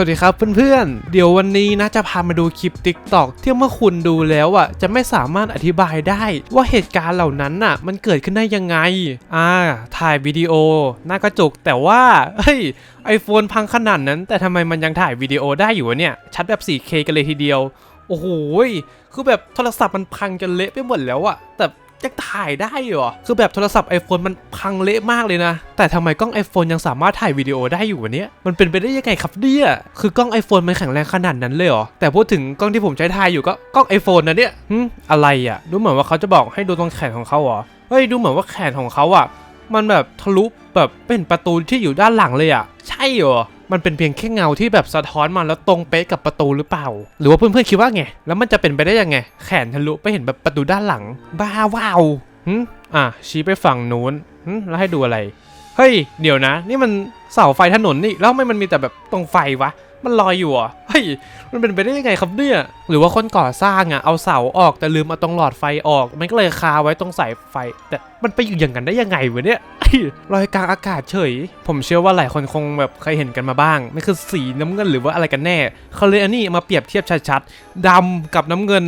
สวัสดีครับเพื่อนๆ เดี๋ยววันนี้นะจะพามาดูคลิป t ิ k t o k ที่เมื่อคุณดูแล้วอะจะไม่สามารถอธิบายได้ว่าเหตุการณ์เหล่านั้นน่ะ มันเกิดขึ้นได้ยังไง อ่า ถ่ายวิดีโอหน้ากระจกแต่ว่าเฮ้ยไอโฟนพังขนาดนั้น แต่ทำไมมันยังถ่ายวิดีโอได้อยู่เนี่ย ชัดแบบ 4K กันเลยทีเดียว โอ้โหคือแบบโทรศัพท์มันพังจนเละไปหมดแล้วอะแต่ ยังถ่ายได้เหรอ คือแบบโทรศัพท์ iPhone มันพังเละมากเลยนะ แต่ทำไมกล้อง iPhone ยังสามารถถ่ายวิดีโอได้อยู่วะเนี่ยมันเป็นไปได้ยังไงครับเนี่ย คือกล้อง iPhone มันแข็งแรงขนาดนั้นเลยเหรอ แต่พูดถึงกล้องที่ผมใช้ถ่ายอยู่ก็กล้อง iPhone นะเนี่ยหึอะไรอะดูเหมือนว่าเขาจะบอกให้ดูตรงแขนของเขาเหรอ เฮ้ย ดูเหมือนว่าแขนของเขาอะมันแบบทะลุแบบเป็นประตูที่อยู่ด้านหลังเลยอะ ใช่เหรอ มันเป็นเพียงแค่เงาที่แบบสะท้อนมาแล้วตรงเป๊ะกับประตูหรือเปล่า หรือว่าเพื่อนๆคิดว่าไง แล้วมันจะเป็นไปได้ยังไง แขนทะลุไปเห็นแบบประตูด้านหลัง บ้าว้าวหึอะชี้ไปฝั่งนู้นหึแล้วให้ดูอะไร เฮ้ย เดี๋ยวนะ นี่มันเสาไฟถนนนี่ แล้วทำไมมันมีแต่แบบตรงไฟวะ มันลอยอยู่อะเฮ้ย มันเป็นไปได้ยังไงครับเนี่ย หรือว่าคนก่อสร้างอะเอาเสาออกแต่ลืมเอาตรงหลอดไฟออก มันก็เลยคาไว้ตรงสายไฟ แต่มันไปอยู่อย่างนั้นได้ยังไงวะเนี่ยลอยกลางอากาศเฉย ผมเชื่อว่าหลายคนคงแบบเคยเห็นกันมาบ้างมันคือสีน้ำเงินหรือว่าอะไรกันแน่เขาเลยอันนี้มาเปรียบเทียบชัดๆดำกับน้ำเงิน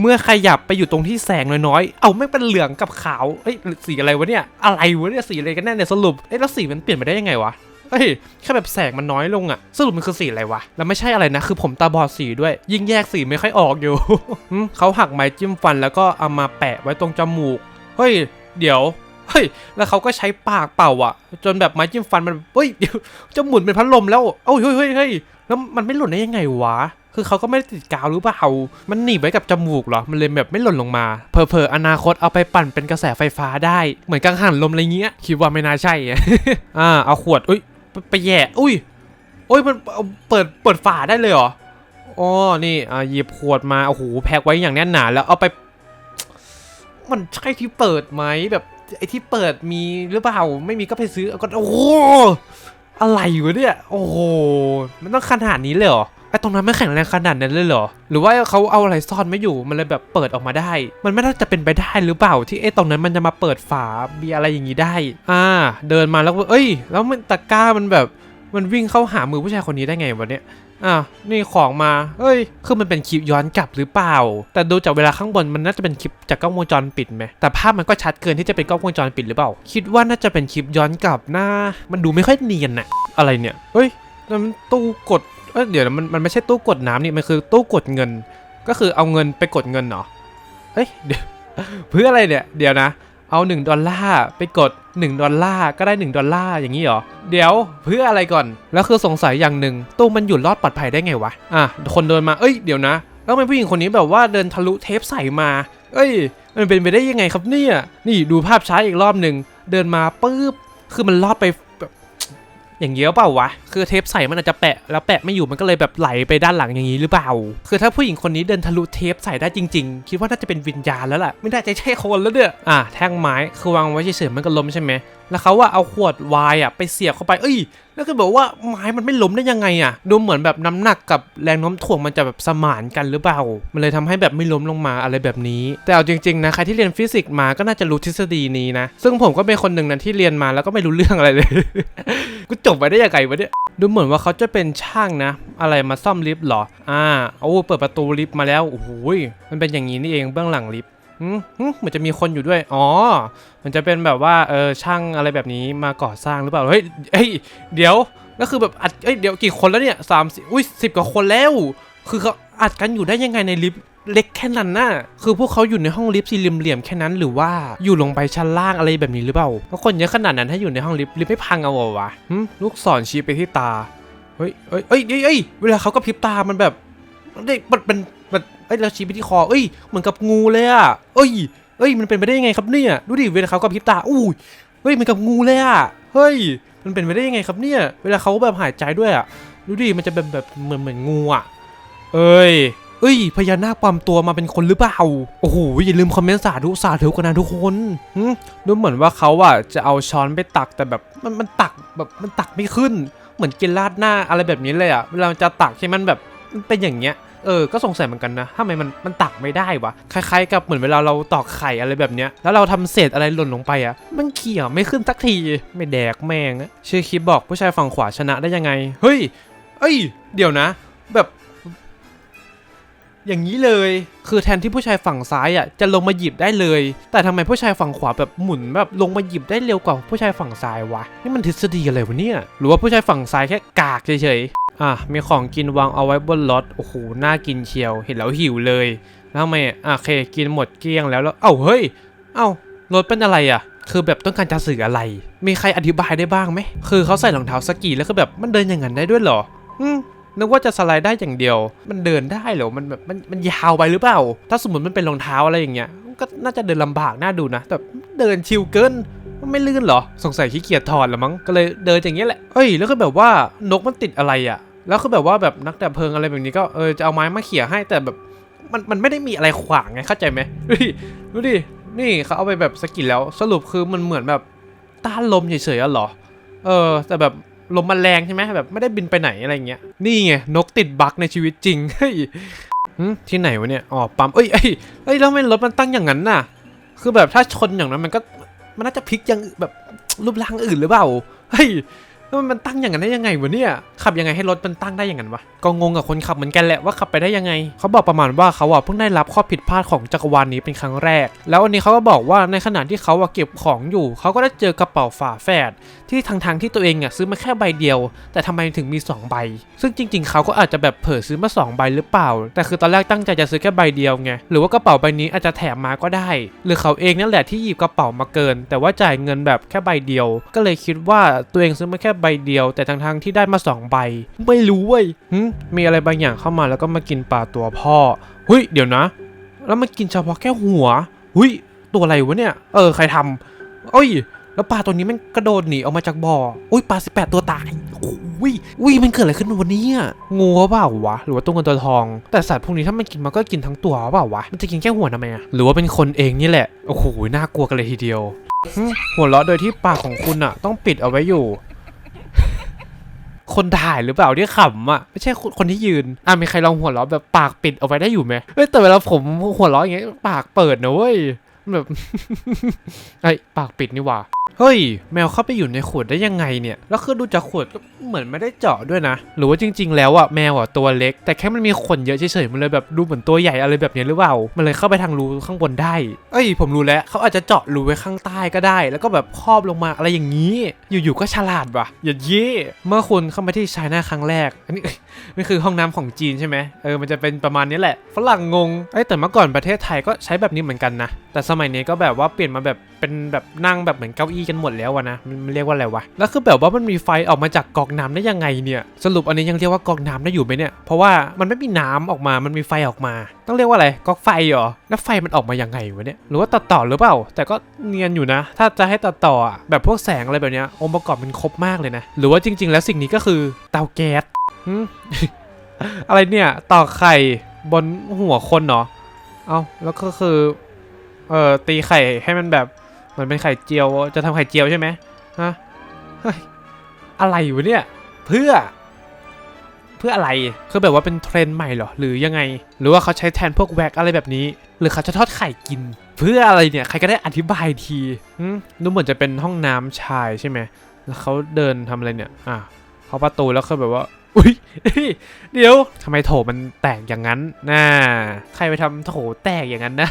เมื่อขยับไปอยู่ตรงที่แสงน้อยๆ เอาไม่เป็นเหลืองกับขาว เอ้ยสีอะไรวะเนี่ย อะไรวะเนี่ยสีอะไรกันแน่เนี่ยสรุป เอ้ยแล้วสีมันเปลี่ยนไปได้ยังไงวะ เฮ้ยแค่แบบแสงมันน้อยลงอะสรุปมันคือสีอะไรวะ แล้วไม่ใช่อะไรนะ คือผมตาบอดสีด้วย ยิ่งแยกสีไม่ค่อยออกอยู่ เขาหักไม้จิ้มฟันแล้วก็เอามาแปะไว้ตรงจมูก เฮ้ย เดี๋ยว เฮ้ย แล้วเขาก็ใช้ปากเป่าอะจนแบบไม้จิ้มฟันมัน เฮ้ย เดี๋ยวจะหมุนเป็นพัดลมแล้ว เอ้ยเฮ้ยเฮ้ยเฮ้ยแล้วมันไม่หล่นได้ยังไงวะคือเขาก็ไม่ได้ติดกาวหรือเปล่า มันหนีบไว้กับจมูกเหรอ มันเลยแบบไม่หล่นลงมา เพอเพออนาคตเอาไปปั่นเป็นกระแสไฟฟ้าได้ เหมือนกังหันลมอะไรเงี้ย คิดว่าไม่น่าใช่ อ่า เอาขวด อุ้ย ไปแย่ อุ้ยอุ้ยมันเอาเปิดเปิดฝาได้เลยเหรออ๋อนี่อ่าหยิบขวดมาโอ้โหแพ็คไว้อย่างแน่นหนาแล้วเอาไป มันใช่ที่เปิดไหมแบบไอ้ที่เปิดมีหรือเปล่าไม่มีก็ไปซื้อเอาก็โอ้โหอะไรอยู่เนี่ยโอ้โหมันต้องขนาดนี้เลยเหรอ อ้ตรงนั้นไม่แข็งแรงขนาดนั้นเลยเหรอ หรือว่าเขาเอาอะไรซ่อนไม่อยู่ มันเลยแบบเปิดออกมาได้ มันไม่น่าจะเป็นไปได้หรือเปล่าที่ไอ้ตรงนั้นมันจะมาเปิดฝามีอะไรอย่างนี้ได้ อ่า เดินมาแล้วเอ้ย แล้วมันตะกร้ามันแบบมันวิ่งเข้าหามือผู้ชายคนนี้ได้ไงวะเนี่ยอะนี่ของมาเฮ้ย คือมันเป็นคลิปย้อนกลับหรือเปล่า แต่ดูจากเวลาข้างบนมันน่าจะเป็นคลิปจากกล้องวงจรปิดไหม แต่ภาพมันก็ชัดเกินที่จะเป็นกล้องวงจรปิดหรือเปล่า คิดว่าน่าจะเป็นคลิปย้อนกลับนะมันดูไม่ค่อยเนียนน่ะอะไรเนี่ย เฮ้ยนั่นมันตู้กด เอ้ยเดี๋ยวมันมันไม่ใช่ตู้กดน้ำนี่มันคือตู้กดเงิน ก็คือเอาเงินไปกดเงินเหรอเฮ้ยเดี๋ยวเพื่ออะไรเนี่ยเดี๋ยวนะ เอา 1 ดอลลาร์ไปกด 1 ดอลลาร์ก็ได้ 1 ดอลลาร์อย่างนี้เหรอ เดี๋ยวเพื่ออะไรก่อน แล้วคือสงสัยอย่างหนึ่งตู้มันอยู่รอดปลอดภัยได้ไงวะ อะคนเดินมาเอ้ยเดี๋ยวนะ แล้วทำไมผู้หญิงคนนี้แบบว่าเดินทะลุเทปใส่มา เอ้ย มันเป็นไปได้ยังไงครับเนี่ย นี่ดูภาพช้าอีกรอบหนึ่งเดินมาปุ๊บคือมันลอดไป อย่างเงี้ยเปล่าวะ คือเทปใส่มันอาจจะแปะแล้วแปะไม่อยู่มันก็เลยแบบไหลไปด้านหลังอย่างนี้หรือเปล่า คือถ้าผู้หญิงคนนี้เดินทะลุเทปใส่ได้จริง ๆ คิดว่าน่าจะเป็นวิญญาณแล้วล่ะ ไม่ได้จะใช่คนแล้วเนี่ยอะแท่งไม้คือวางไว้เฉยๆมันก็ล้มใช่ไหมแล้วเขาว่าเอาขวดไวน์อะไปเสียบเข้าไป เอ้ย แล้วก็บอกว่าไม้มันไม่ล้มได้ยังไงอะ ดูเหมือนแบบน้ำหนักกับแรงโน้มถ่วงมันจะแบบสมานกันหรือเปล่า มันเลยทำให้แบบไม่ล้มลงมาอะไรแบบนี้ แต่เอาจริงๆนะใครที่เรียนฟิสิกส์มาก็น่าจะรู้ทฤษฎีนี้นะ ซึ่งผมก็เป็นคนหนึ่งนะที่เรียนมาแล้วก็ไม่รู้เรื่องอะไรเลย กูจบไปได้ยังไงวะเนี่ย ดูเหมือนว่าเขาจะเป็นช่างนะ อะไรมาซ่อมลิฟต์เหรอ อ่า โอ้เปิดประตูลิฟต์มาแล้ว โอ้โหยมันเป็นอย่างนี้นี่เองเบื้องหลังลิฟต์ เหมือนจะมีคนอยู่ด้วย อ๋อ มันจะเป็นแบบว่าเออช่างอะไรแบบนี้มาก่อสร้างหรือเปล่า เฮ้ยเฮ้ย เดี๋ยวแล้วคือแบบอัดเอ้ย เดี๋ยวกี่คนแล้วเนี่ยสามสิอุ้ยสิบกว่าคนแล้ว คือเขาอัดกันอยู่ได้ยังไงในลิฟต์เล็กแค่นั้นน่ะ คือพวกเขาอยู่ในห้องลิฟต์สี่เหลี่ยมๆแค่นั้น หรือว่าอยู่ลงไปชั้นล่างอะไรแบบนี้หรือเปล่าเพราะคนเยอะขนาดนั้นถ้อยู่ในห้องลิฟต์ลิฟต์ไม่พังเอาวะลูกศรชี้ไปที่ตา เฮ้ยเฮ้ยเฮ้ยเฮ้ยเฮ้ยเวลาเขากระพริบตา มันแบบเด็กมันเป็น เอ้ยเราชี้ไปที่คอเอ้ยเหมือนกับงูเลยอะเอ้ยเอ้ยมันเป็นไปได้ยังไงครับเนี่ยดูดิเวลาเขากระพริบตาอู้ยเฮ้ยเหมือนกับงูเลยอะเฮ้ยมันเป็นไปได้ยังไงครับเนี่ย เวลาเขาแบบหายใจด้วยอะดูดิมันจะเป็นแบบเหมือนเหมือนงูอะเอ้ยเอ้ยพญานาคปลอมตัวมาเป็นคนหรือเปล่า โอ้โหอย่าลืมคอมเมนต์สาธุสาธุกันนะทุกคนหึดูเหมือนว่าเขาอะจะเอาช้อนไปตักแต่แบบมันมันตักแบบมันตักไม่ขึ้น เหมือนกินราดหน้าอะไรแบบนี้เลยอะเวลาจะตักใช่มันแบบมันเป็นอย่างเงี้ย เออ ก็สงสัยเหมือนกันนะทำไมมันมันตักไม่ได้วะ คล้ายๆกับเหมือนเวลาเราตอกไข่อะไรแบบเนี้ย แล้วเราทำเศษอะไรหล่นลงไปอะมันเขี่ยไม่ขึ้นสักที ไม่แดกแม่งอะชื่อคลิปบอกผู้ชายฝั่งขวาชนะได้ยังไง เฮ้ย เอ้ย เดี๋ยวนะ แบบ อย่างนี้เลย คือแทนที่ผู้ชายฝั่งซ้ายอะจะลงมาหยิบได้เลย แต่ทำไมผู้ชายฝั่งขวาแบบหมุนแบบลงมาหยิบได้เร็วกว่าผู้ชายฝั่งซ้ายวะ นี่มันทฤษฎีอะไรวะเนี่ย หรือว่าผู้ชายฝั่งซ้ายแค่กากเฉยๆ อะมีของกินวางเอาไว้บนรถโอ้โหน่ากินเชียว เห็นแล้วหิวเลย แล้วทำไมอะโอเค กินหมดเกลี้ยงแล้วแล้วเอ้าเฮ้ย เอ้ารถเป็นอะไรอะ คือแบบต้องการจะสื่ออะไร มีใครอธิบายได้บ้างไหม คือเขาใส่รองเท้าสกีแล้วคือแบบมันเดินอย่างนั้นได้ด้วยเหรอ อืมนึกว่าจะสไลด์ได้อย่างเดียว มันเดินได้เหรอ มันแบบมันมันยาวไปหรือเปล่า ถ้าสมมติมันเป็นรองเท้าอะไรอย่างเงี้ย ก็น่าจะเดินลำบากน่าดูนะ แต่เดินชิวเกิน มันไม่ลื่นเหรอ สงสัยขี้เกียจถอดละมั้ง ก็เลยเดินอย่างเงี้ยแหละ เอ้ย แล้วก็แบบว่านกมันติดอะไรอะแล้วคือแบบว่าแบบนักดับเพลิงอะไรแบบนี้ก็เออจะเอาไม้มาเขี่ยให้แต่แบบมันมันไม่ได้มีอะไรขวางไงเข้าใจไหมดูดิดูดิ นี่เขาเอาไปแบบสกิลแล้ว สรุปคือมันเหมือนแบบต้านลมเฉยๆอะเหรอ เออ แต่แบบลมมันแรงใช่ไหมแบบไม่ได้บินไปไหนอะไรเงี้ย นี่ไงนกติดบั๊กในชีวิตจริง เฮ้ยหึที่ไหนวะเนี่ย อ๋อปั๊มเอ้ยเอ้ยเอ้ยแล้วไมรถมันตั้งอย่างนั้นน่ะ คือแบบถ้าชนอย่างนั้นมันก็ มันน่าจะพลิกยังแบบรูปร่างอื่นหรือเปล่าเฮ้ย แล้วมันตั้งอย่างนั้นได้ยังไงวะเนี่ย ขับยังไงให้รถมันตั้งได้อย่างนั้นวะ ก็งงกับคนขับเหมือนกันแหละว่าขับไปได้ยังไง เขาบอกประมาณว่าเขาอะเพิ่งได้รับข้อผิดพลาดของจักรวาลนี้เป็นครั้งแรก แล้ววันนี้เขาก็บอกว่าในขณะที่เขาอะเก็บของอยู่ เขาก็ได้เจอกระเป๋าฝาแฝดที่ทางทางที่ตัวเองอะซื้อมาแค่ใบเดียว แต่ทำไมถึงมี 2 ใบ ซึ่งจริง ๆ เขาก็อาจจะแบบเผลอซื้อมา 2 ใบหรือเปล่า แต่คือตอนแรกตั้งใจจะซื้อแค่ใบเดียวไง หรือว่ากระเป๋าใบนี้อาจจะแถมมาก็ได้ หรือเขาเองนั่นแหละที่หยิบกระเป๋ามาเกิน แต่ว่าจ่ายเงินแบบแค่ใบเดียว ก็เลยคิดว่าตัวเองซื้อมาแค่ใบเดียว แต่ทางทางๆที่ได้มา 2 ใบ ไม่รู้เว้ยหึมีอะไรบางอย่างเข้ามาแล้วก็มากินปลาตัวพ่อเฮ้ยเดี๋ยวนะ แล้วมันกินเฉพาะแค่หัวหุยตัวอะไรวะเนี่ย เออใครทำเอ้ย แล้วปลาตัวนี้มันกระโดดหนีออกมาจากบ่ออุ้ยปลาสิบแปดตัวตายอุ้ยอุ้ยมันเกิดอะไรขึ้นวันนี้อะงูหรือเปล่าวะหรือว่าตัวเงินตัวทอง แต่สัตว์พวกนี้ถ้ามันกินมันก็กินทั้งตัวหรือเปล่าวะมันจะกินแค่หัวทำไมอะหรือว่าเป็นคนเองนี่แหละโอ้โหน่ากลัวกันเลยทีเดียวหึหัวเราะโดยที่ปากของคุณอะต้องปิดเอาไว้อยู่ คนถ่ายหรือเปล่าที่ขำอะไม่ใช่คนคนที่ยืนอะมีใครลองหัวเราะแบบปากปิดเอาไว้ได้อยู่ไหมเฮ้ยแต่เวลาผมหัวเราะอย่างเงี้ยปากเปิดนะเว้ยแบบไอ้ปากปิดนี่ว่า เฮ้ย แมวเข้าไปอยู่ในขวดได้ยังไงเนี่ย แล้วคือดูจากขวดก็เหมือนไม่ได้เจาะด้วยนะ หรือว่าจริง ๆ แล้วอะแมวอะตัวเล็ก แต่แค่มันมีขนเยอะเฉยๆมันเลยแบบดูเหมือนตัวใหญ่อะไรแบบนี้หรือเปล่า มันเลยเข้าไปทางรูข้างบนได้ เอ้ย ผมรู้แล้วเขาอาจจะเจาะรูไว้ข้างใต้ก็ได้ แล้วก็แบบครอบลงมาอะไรอย่างนี้ อยู่ๆก็ฉลาดว่ะอย่าเย่เมื่อคุณเข้ามาที่ชายนาครั้งแรก อันนี้นี่คือห้องน้ำของจีนใช่ไหมเออมันจะเป็นประมาณนี้แหละฝรั่งงงเอ้แต่เมื่อก่อนประเทศไทยก็ใช้แบบนี้เหมือนกันนะแต่สมัยนี้ก็แบบว่าเปลี่ยนมาแบบเป็นแบบนั่งแบบเหมือนเก้าอี้กันหมดแล้วอะนะมันเรียกว่าอะไรวะแล้วคือแบบว่ามันมีไฟออกมาจากกอกน้ำได้ยังไงเนี่ยสรุปอันนี้ยังเรียกว่ากอกน้ำได้อยู่ไหมเนี่ยเพราะว่ามันไม่มีน้ำออกมา มันมีไฟออกมา ต้องเรียกว่าอะไรกอกไฟเหรอแล้วไฟมันออกมายังไงวะเนี่ยหรือว่าตัดต่อหรือเปล่า แต่ก็เนียนอยู่นะ ถ้าจะให้ตัดต่อแบบพวกแสงอะไรแบบเนี้ยองค์ประกอบมันครบมากเลยนะหรือว่าจริง ๆ แล้วสิ่งนี้ก็คือเตาแก๊สอะไรเนี่ยต่อไข่บนหัวคนเนาะเอาแล้วก็คือ เอ่อตีไข่ให้มันแบบ มือนเป็นไข่เจียวจะทำไข่เจียวใช่ไหมฮะเฮ้ยอะไรวะเนี่ยเพื่อ เพื่ออะไรคือแบบว่าเป็นเทรนด์ใหม่เหรอหรือยังไง หรือว่าเขาใช้แทนพวกแว็กอะไรแบบนี้ หรือเขาจะทอดไข่กิน เพื่ออะไรเนี่ยใครก็ได้อธิบายทีหืมดูเหมือนจะเป็นห้องน้ำชายใช่ไหมแล้วเขาเดินทำอะไรเนี่ยอะเขาประตูแล้วคือแบบว่า อุ้ยเดี๋ยวทำไมโถมันแตกอย่างนั้นน่าใครไปทำโถแตกอย่างนั้นนะ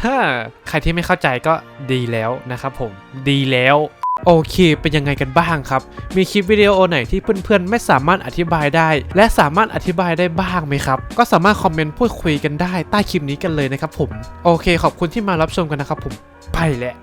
ใครที่ไม่เข้าใจก็ดีแล้วนะครับผมดีแล้วโอเค เป็นยังไงกันบ้างครับ มีคลิปวิดีโอไหนที่เพื่อนๆ ไม่สามารถอธิบายได้ และสามารถอธิบายได้บ้างไหมครับ ก็สามารถคอมเมนต์พูดคุยกันได้ใต้คลิปนี้กันเลยนะครับผม โอเค ขอบคุณที่มารับชมกันนะครับผม ไปแล้ว